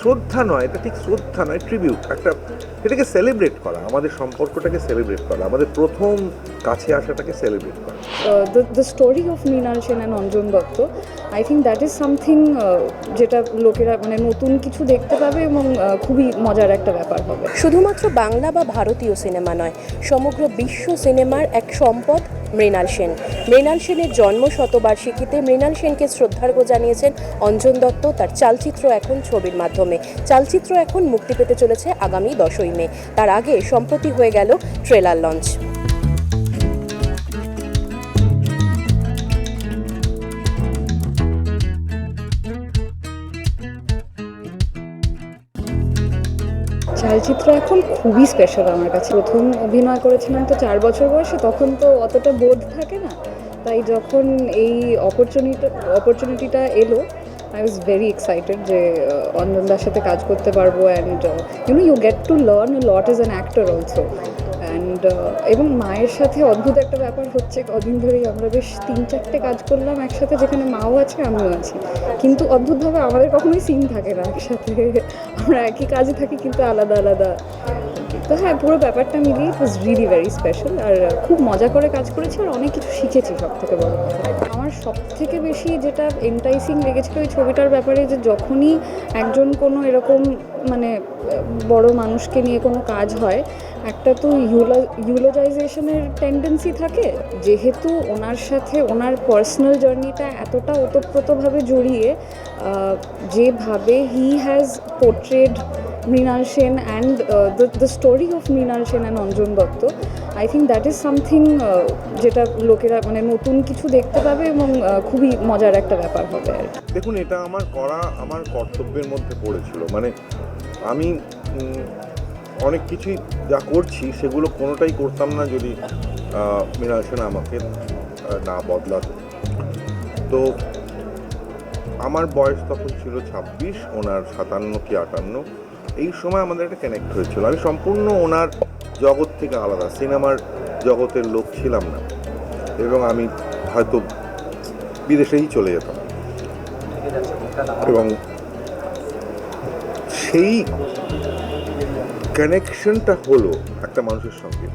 শ্রদ্ধা নয়, এটা ঠিক শ্রদ্ধা নয় ট্রিবিউট একটা এটাকে সেলিব্রেট করা, আমাদের সম্পর্কটাকে সেলিব্রেট করা, আমাদের প্রথম কাছে আসাটাকে সেলিব্রেট করা। The story of Mrinal Sen and Anjan Dutta I think that is something যেটা লোকেরা মানে নতুন কিছু দেখতে পাবে এবং খুবই মজার একটা ব্যাপার হবে। শুধুমাত্র বাংলা বা ভারতীয় সিনেমা নয়, সমগ্র বিশ্ব সিনেমার এক সম্পদ, মৃণাল সেন। মৃণাল সেনের জন্ম শতবার্ষিকীতে মৃণাল সেনকে শ্রদ্ধার্ঘ্য জানিয়েছেন অঞ্জন দত্ত তার চালচিত্র এখন ছবির মাধ্যমে। চালচিত্র এখন মুক্তি পেতে চলেছে আগামী দশই মে। তার আগে সম্প্রতি হয়ে গেল ট্রেলার লঞ্চ। চলচ্চিত্র এখন খুবই স্পেশাল আমার কাছে। প্রথম অভিনয় করেছিলাম তো চার বছর বয়সে, তখন তো অতটা বোধ থাকে না। তাই যখন এই অপরচুনিটি অপরচুনিটিটা এলো আই ওয়াজ ভেরি এক্সাইটেড যে অঞ্জনদার সাথে কাজ করতে পারব and you know you get to learn lot as an actor also and এবং মায়ের সাথে অদ্ভুত একটা ব্যাপার হচ্ছে, কদিন ধরেই আমরা বেশ তিন চারটে কাজ করলাম একসাথে, যেখানে মাও আছে, আমিও আছি। কিন্তু অদ্ভুতভাবে আমাদের কখনোই সিন থাকে না একসাথে। আমরা একই কাজে থাকি, কিন্তু আলাদা আলাদা। তো হ্যাঁ পুরো ব্যাপারটা মিলিয়ে it was really very special আর, খুব মজা করে কাজ করেছি, আর অনেক কিছু শিখেছি সব থেকে বড় কথা। আমার সব থেকে বেশি যেটা এন্টাইসিং লেগেছিল ওই ছবিটার ব্যাপারে যে যখনই একজন কোনো এরকম মানে বড় মানুষকে নিয়ে কোনো কাজ হয়, একটা তো ইউলোজাইজেশনের টেন্ডেন্সি থাকে। যেহেতু ওনার সাথে, ওনার পার্সোনাল জার্নিটা এতটা ওতপ্রোতভাবে জড়িয়ে যেভাবে he has portrayed Mrinal Sen and the story of Mrinal Sen and Anjan Dutta I think that is something যেটা লোকেরা মানে নতুন কিছু দেখতে পাবে এবং খুবই মজার একটা ব্যাপার হবে আর দেখুন, এটা আমার করা, আমার কর্তব্যের মধ্যে পড়েছিল। মানে আমি অনেক কিছুই যা করছি, সেগুলো কোনোটাই করতাম না যদি মৃণাল সেন আমাকে না বদলাতো। তো আমার বয়স তখন ছিল ছাব্বিশ, ওনার সাতান্ন কি আটান্ন, এই সময় আমাদের একটা কানেক্ট হয়েছিল। আমি সম্পূর্ণ ওনার জগৎ থেকে আলাদা, সিনেমার জগতের লোক ছিলাম না। এবং আমি হয়তো বিদেশেই চলে যেতাম। এবং সেই কানেকশনটা হলো একটা মানুষের সঙ্গে,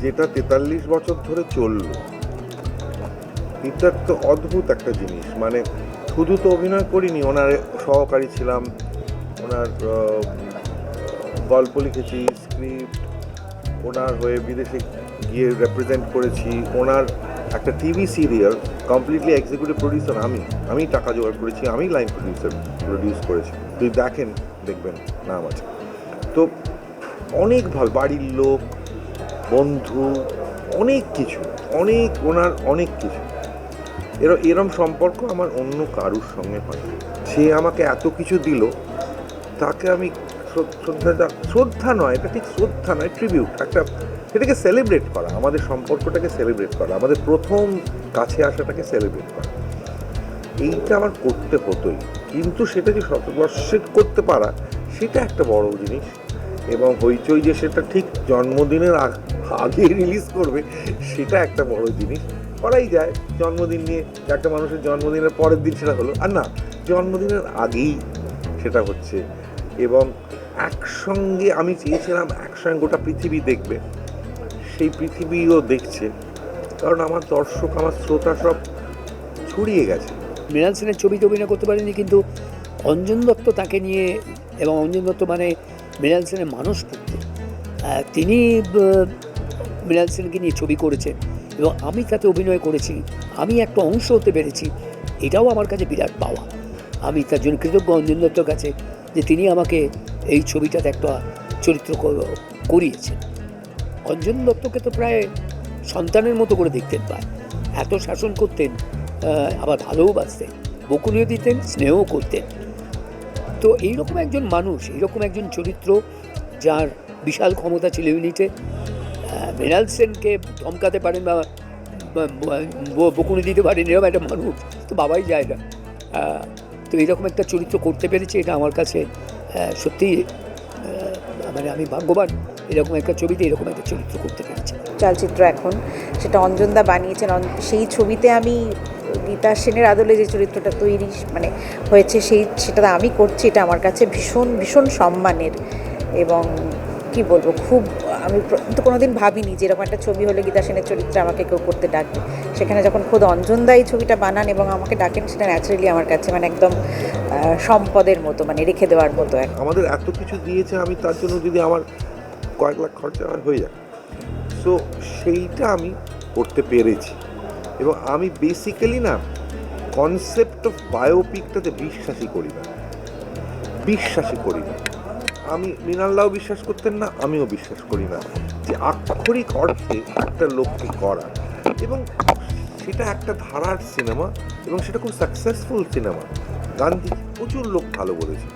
যেটা তেতাল্লিশ বছর ধরে চলল। এটা তো অদ্ভুত একটা জিনিস। মানে শুধু তো অভিনয় করিনি, ওনার সহকারী ছিলাম, ওনার গল্প লিখেছি স্ক্রিপ্ট ওনার হয়ে বিদেশে গিয়ে রেপ্রেজেন্ট করেছি। ওনার একটা TV serial completely executive producer আমি। আমি টাকা জোগাড় করেছি, আমি লাইন প্রডিউসার প্রডিউস করেছি। যদি দেখেন, দেখবেন, নাম আছে। তো অনেক ভালো বাড়ির লোক, বন্ধু, অনেক কিছু, অনেক ওনার অনেক কিছু। এর, এরম সম্পর্ক আমার অন্য কারুর সঙ্গে হয় সে আমাকে এত কিছু দিল, তাকে আমি শ্রদ্ধা শ্রদ্ধা নয়, এটা ঠিক শ্রদ্ধা নয় ট্রিবিউট একটা এটাকে সেলিব্রেট করা, আমাদের সম্পর্কটাকে সেলিব্রেট করা, আমাদের প্রথম কাছে আসাটাকে সেলিব্রেট করা। এইটা আমার করতে হতোই, কিন্তু সেটা যে শতবর্ষে করতে পারা, সেটা একটা বড় জিনিস, এবং হইচই যে সেটা ঠিক জন্মদিনের আগে রিলিজ করবে, সেটা একটা বড় জিনিস। করাই যায়, জন্মদিন নিয়ে একটা মানুষের জন্মদিনের পরের দিন সেটা হলো, আর না, জন্মদিনের আগেই সেটা হচ্ছে, এবং একসঙ্গে আমি চেয়েছিলাম একসঙ্গে গোটা পৃথিবী দেখবে। সেই পৃথিবীও দেখছে। কারণ আমার দর্শক, আমার শ্রোতা সব ছড়িয়ে গেছে। মৃণাল সেনের ছবিতে অভিনয় করতে পারেনি, কিন্তু অঞ্জন দত্ত তাকে নিয়ে, এবং অঞ্জন দত্ত মানে মৃণাল সেনের মানুষ পুত্র। তিনি মৃণাল সেনকে নিয়ে ছবি করেছেন, এবং আমি তাতে অভিনয় করেছি। আমি একটা অংশ হতে পেরেছি। এটাও আমার কাছে বিরাট পাওয়া। আমি তার জন্য কৃতজ্ঞ অঞ্জন দত্তর কাছে যে তিনি আমাকে এই ছবিটাতে একটা চরিত্র ক- করিয়েছেন অঞ্জন দত্তকে তো প্রায় সন্তানের মতো করে দেখতেন পায় এত শাসন করতেন আবার ভালোও বাসতেন বকুনিও দিতেন, স্নেহও করতেন। তো এইরকম একজন মানুষ, এইরকম একজন চরিত্র যার বিশাল ক্ষমতা ছিল ইউনিটে মৃণাল সেনকে ধমকাতে পারেন বা বকুনি দিতে পারেন এরকম একটা মানুষ, তো বাবাই যায় না। তো এরকম একটা চরিত্র করতে পেরেছে, এটা আমার কাছে সত্যি মানে আমি ভাগ্যবান, এরকম একটা ছবিতে, এরকম একটা চরিত্র করতে পেরেছি। চলচ্চিত্র এখন, সেটা অঞ্জনদা বানিয়েছেন। সেই ছবিতে আমি গীতা সেনের আদলে যে চরিত্রটা তৈরি মানে হয়েছে, সেই, সেটা আমি করছি, এটা আমার কাছে ভীষণ ভীষণ সম্মানের। এবং কি বলব, খুব আমি তো কোনোদিন ভাবিনি যে এরকম একটা ছবি হলে গীতা সেনের চরিত্রে আমাকে কেউ করতে ডাকবে। সেখানে যখন খোদ অঞ্জনদা এই ছবিটা বানান এবং আমাকে ডাকেন, সেটা ন্যাচারালি আমার কাছে মানে একদম সম্পদের মতো মানে রেখে দেওয়ার মতো আমাদের এত কিছু দিয়েছে, আমি তার জন্য যদি আমার কয়েক লাখ খরচা হয় হয়ে যায়। সো সেইটা আমি করতে পেরেছি। এবং আমি বেসিক্যালি না কনসেপ্ট অফ বায়োপিকটাতে বিশ্বাসই করি না। বিশ্বাসই করি না। আমি মৃণালদাও বিশ্বাস করতেন না, আমিও বিশ্বাস করি না। যে আক্ষরিক অর্থে একটা লোককে করা। এবং সেটা একটা ধারার সিনেমা এবং সেটা খুব সাকসেসফুল সিনেমা। গান্ধী প্রচুর লোক ভালো বলেছে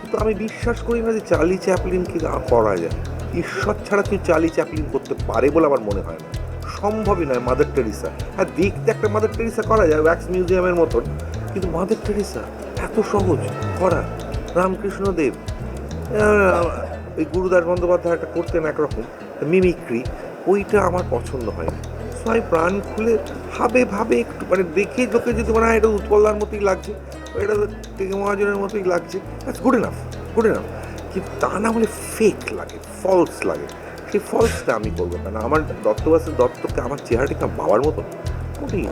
কিন্তু আমি বিশ্বাস করি না যে চার্লি চ্যাপলিনকে করা যায়। ঈশ্বর ছাড়া কেউ চার্লি চ্যাপলিন করতে পারে বলে আমার মনে হয় না। সম্ভবই নয় মাদার টেরিসা। হ্যাঁ দেখতে একটা মাদার টেরিসা করা যায় ওয়াক্স মিউজিয়ামের মতন। কিন্তু মাদার টেরিসা এত সহজ, করা। রামকৃষ্ণ দেব ওই গুরুদাস বন্দ্যোপাধ্যায় একটা করতেন একরকম, মিমিক্রি, ওইটা আমার পছন্দ হয় না সো প্রাণ খুলে ভাবে ভাবে একটু মানে দেখে লোকে যদি মনে হয় এটা উৎপল্লার মতোই লাগছে এটা টেকে মহাজনের মতোই লাগছে গুড এনাফ গুড এনাফ কিন্তু তা না হলে ফেক লাগে ফলস লাগে। সেই ফলসটা আমি করব কেন আমার দত্তবাসের দত্তকে, আমার চেহারাটা আমার বাবার মতো মোটেই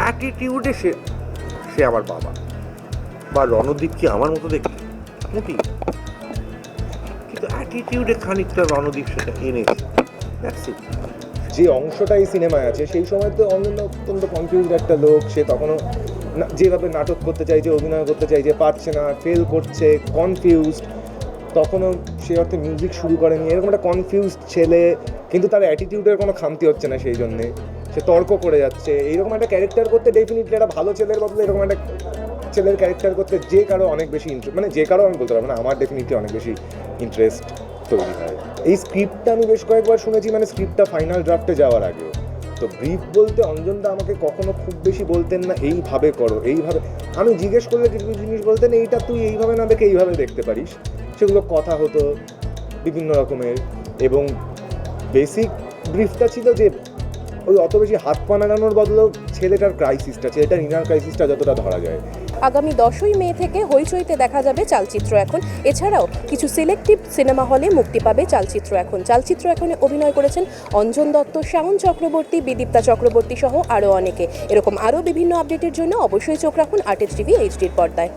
অ্যাটিটিউডে সে সে আমার বাবা। বা রণদীপ কি আমার মতো দেখতে? মোটেই কিন্তু অ্যাটিটিউডে খানিকটা রণদীপ সেটা এনেছে। দ্যাটস ইট যে অংশটা এই সিনেমায় আছে, সেই সময় তো অন্য অত্যন্ত কনফিউজড একটা লোক, সে তখনও যেভাবে নাটক করতে চাইছে অভিনয় করতে চাইছে পারছে না ফেল করছে কনফিউজড তখনও সে অর্থে মিউজিক শুরু করেনি। এরকম একটা কনফিউজড ছেলে, কিন্তু তার অ্যাটিটিউডের কোনো খামতি হচ্ছে না সেই জন্যে। সে তর্ক করে যাচ্ছে। এইরকম একটা ক্যারেক্টার করতে ডেফিনেটলি একটা ভালো ছেলের বদলে এরকম একটা ছেলের ক্যারেক্টার করতে যে কারও অনেক বেশি ইন্টারেস্ট মানে যে কারও আমি বলতে পারব না, আমার ডেফিনেটলি অনেক বেশি ইন্টারেস্ট তৈরি হয়। এই স্ক্রিপ্টটা আমি বেশ কয়েকবার শুনেছি মানে স্ক্রিপ্টটা ফাইনাল ড্রাফটে যাওয়ার আগে তো ব্রিফ বলতে অঞ্জনদা আমাকে কখনো খুব বেশি বলতেন না, এইভাবে করো, এইভাবে আমি জিজ্ঞেস করলে কিছু কিছু জিনিস বলতেন, এইটা তুই এইভাবে না দেখে এইভাবে দেখতে পারিস। সেগুলো কথা হতো বিভিন্ন রকমের এবং বেসিক ব্রিফটা ছিল যে ওই অত বেশি হাত পা নাড়ানোর বদলেও ছেলেটার ক্রাইসিসটা ছেলেটার ইনার ক্রাইসিসটা যতটা ধরা যায়। আগামী দশই মে থেকে হইচইতে দেখা যাবে চালচিত্র এখন। এছাড়াও কিছু সিলেক্টিভ সিনেমা হলে মুক্তি পাবে চালচিত্র এখন। চালচিত্র এখনে অভিনয় করেছেন অঞ্জন দত্ত শ্যামন চক্রবর্তী, বিদীপ্তা চক্রবর্তী সহ আরও অনেকে। এরকম আরও বিভিন্ন আপডেটের জন্য অবশ্যই চোখ রাখুন আর্টেজ টিভি এইচডির পর্দায়।